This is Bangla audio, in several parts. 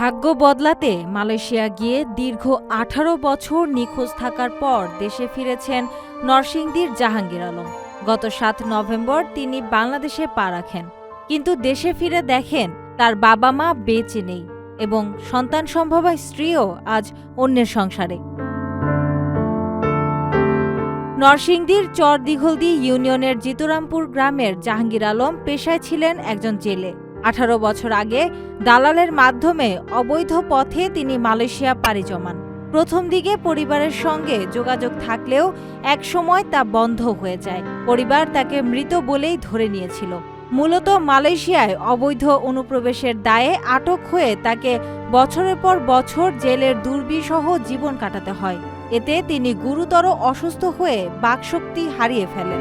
ভাগ্য বদলাতে মালয়েশিয়া গিয়ে দীর্ঘ আঠারো বছর নিখোঁজ থাকার পর দেশে ফিরেছেন নরসিংদীর জাহাঙ্গীর আলম। গত সাত নভেম্বর তিনি বাংলাদেশে পা রাখেন। কিন্তু দেশে ফিরে দেখেন তার বাবা মা বেঁচে নেই এবং সন্তান সম্ভবা স্ত্রীও আজ অন্যের সংসারে। নরসিংদীর চর দিঘলদি ইউনিয়নের জিতুরামপুর গ্রামের জাহাঙ্গীর আলম পেশায় ছিলেন একজন জেলে। আঠারো বছর আগে দালালের মাধ্যমে অবৈধ পথে তিনি মালয়েশিয়া পাড়ি জমান। প্রথম দিকে পরিবারের সঙ্গে যোগাযোগ থাকলেও একসময় তা বন্ধ হয়ে যায়। পরিবার তাকে মৃত বলেই ধরে নিয়েছিল। মূলত মালয়েশিয়ায় অবৈধ অনুপ্রবেশের দায়ে আটক হয়ে তাকে বছরের পর বছর জেলের দুর্বিসহ জীবন কাটাতে হয়। এতে তিনি গুরুতর অসুস্থ হয়ে বাকশক্তি হারিয়ে ফেলেন।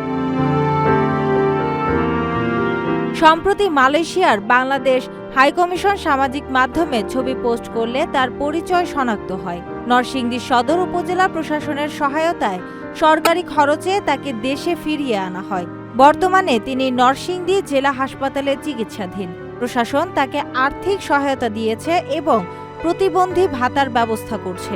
সম্প্রতি মালয়েশিয়ার বাংলাদেশ হাইকমিশন সামাজিক মাধ্যমে ছবি পোস্ট করলে তার পরিচয় শনাক্ত হয়। নরসিংদী সদর উপজেলা প্রশাসনের সহায়তায় সরকারি খরচে তাকে দেশে ফিরিয়ে আনা হয়। বর্তমানে তিনি নরসিংদী জেলা হাসপাতালে চিকিৎসাধীন। প্রশাসন তাকে আর্থিক সহায়তা দিয়েছে এবং প্রতিবন্ধী ভাতার ব্যবস্থা করছে।